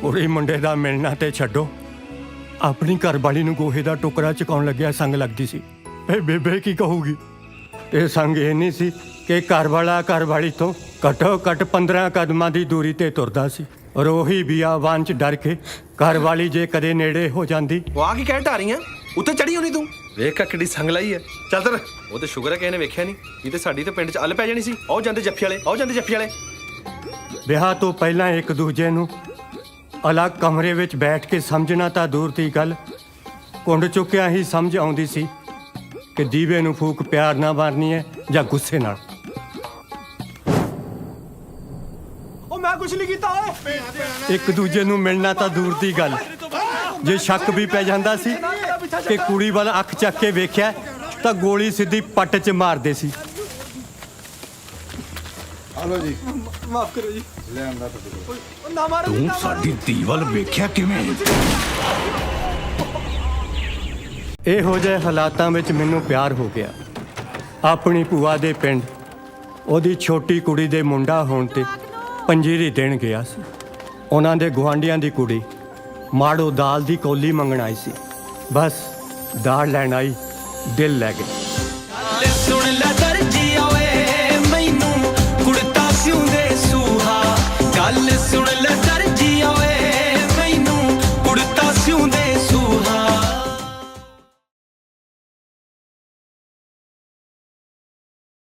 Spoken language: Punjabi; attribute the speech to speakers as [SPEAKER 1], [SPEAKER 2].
[SPEAKER 1] ਕੁੜੀ ਮੁੰਡੇ ਦਾ ਮਿਲਣਾ ਤੇ ਛੱਡੋ। ਆਪਣੀ ਘਰਵਾਲੀ ਨੂੰ ਗੋਹੇ ਦਾ ਟੁਕੜਾ ਚੁਕਾਉਣ ਲੱਗਿਆ ਸੰਗ ਲੱਗਦੀ ਸੀ। ਇਹ ਬੇਬੇ ਕੀ ਕਹੂਗੀ? ਇਹ ਸੰਗ ਇਹ ਨਹੀਂ ਸੀ ਕਿ ਘਰਵਾਲਾ ਘਰਵਾਲੀ ਤੋਂ ਘੱਟੋ ਘੱਟ 15 ਕਦਮਾਂ ਦੀ ਦੂਰੀ ਤੇ ਤੁਰਦਾ ਸੀ। ਔਰ ਉਹੀ ਬਿਆਵਾਨ ਚ ਡਰ ਕੇ ਘਰਵਾਲੀ ਜੇ ਕਦੇ ਨੇੜੇ ਹੋ ਜਾਂਦੀ।
[SPEAKER 2] ਉਹ ਆ ਕੀ ਕਹਿ ਢਾਰੀਆਂ ਉੱਤੇ ਚੜੀ ਹੋਣੀ ਤੂੰ? ਵੇਖ ਕਾ ਕਿੱਡੀ ਸੰਗ ਲਾਈ ਹੈ ਚੱਲ ਤਰ ਉਹ ਤੇ ਸ਼ੁਕਰ ਹੈ ਕਿਸੇ ਨੇ ਵੇਖਿਆ ਨਹੀਂ। ਇਹ ਤੇ ਸਾਡੀ ਤੇ ਪਿੰਡ 'ਚ ਅੱਲ ਪੈ ਜਾਣੀ ਸੀ। ਆਓ ਜਾਂਦੇ ਜੱਫੀ ਵਾਲੇ ਆਓ ਜਾਂਦੇ ਜੱਫੀ ਵਾਲੇ।
[SPEAKER 1] ਵਿਆਹ ਤੋਂ ਪਹਿਲਾਂ ਇੱਕ ਦੂਜੇ ਨੂੰ ਅਲੱਗ ਕਮਰੇ ਵਿੱਚ ਬੈਠ ਕੇ ਸਮਝਣਾ ਤਾਂ ਦੂਰ ਦੀ ਗੱਲ। ਕੁੰਡ ਚੁੱਕਿਆ ਹੀ ਸਮਝ ਆਉਂਦੀ ਸੀ ਕਿ ਦੀਵੇ ਨੂੰ ਫੂਕ ਪਿਆਰ ਨਾਲ ਮਾਰਨੀ ਹੈ ਜਾਂ ਗੁੱਸੇ ਨਾਲ।
[SPEAKER 2] ਉਹ ਮੈਂ ਕੁਝ ਨਹੀਂ ਕੀਤਾ ਓਏ।
[SPEAKER 1] ਇੱਕ ਦੂਜੇ ਨੂੰ ਮਿਲਣਾ ਤਾਂ ਦੂਰ ਦੀ ਗੱਲ। ਜੇ ਸ਼ੱਕ ਵੀ ਪੈ ਜਾਂਦਾ ਸੀ ਕਿ ਕੁੜੀ ਵੱਲ ਅੱਖ ਚੱਕ ਕੇ ਵੇਖਿਆ ਤਾਂ ਗੋਲੀ ਸਿੱਧੀ ਪੱਟ 'ਚ ਮਾਰਦੇ ਸੀ।
[SPEAKER 3] ਹਲੋ ਜੀ।
[SPEAKER 2] ਮਾਫ ਕਰੋ ਜੀ।
[SPEAKER 3] ਲਿਆਂਦਾ ਤੁਹਾਡੇ ਕੋਲ
[SPEAKER 2] ਉਹ ਨਾ ਮਾਰੋ
[SPEAKER 4] ਤੂੰ ਸਾਡੀ ਧੀ ਵੱਲ ਵੇਖਿਆ ਕਿਵੇਂ?
[SPEAKER 1] ਇਹੋ ਜਿਹੇ ਹਾਲਾਤਾਂ ਵਿੱਚ ਮੈਨੂੰ ਪਿਆਰ ਹੋ ਗਿਆ। ਆਪਣੀ ਭੂਆ ਦੇ ਪਿੰਡ ਉਹਦੀ ਛੋਟੀ ਕੁੜੀ ਦੇ ਮੁੰਡਾ ਹੋਣ ਤੇ ਪੰਜੀਰੀ ਦੇਣ ਗਿਆ ਸੀ। ਉਹਨਾਂ ਦੇ ਗੁਆਂਢੀਆਂ ਦੀ ਕੁੜੀ ਮਾੜੋ ਦਾਲ ਦੀ ਕੌਲੀ ਮੰਗਣ ਆਈ ਸੀ। ਬਸ ਦਾਲ ਲੈਣ ਆਈ ਦਿਲ ਲੈ
[SPEAKER 5] ਸੁਣ ਲੈ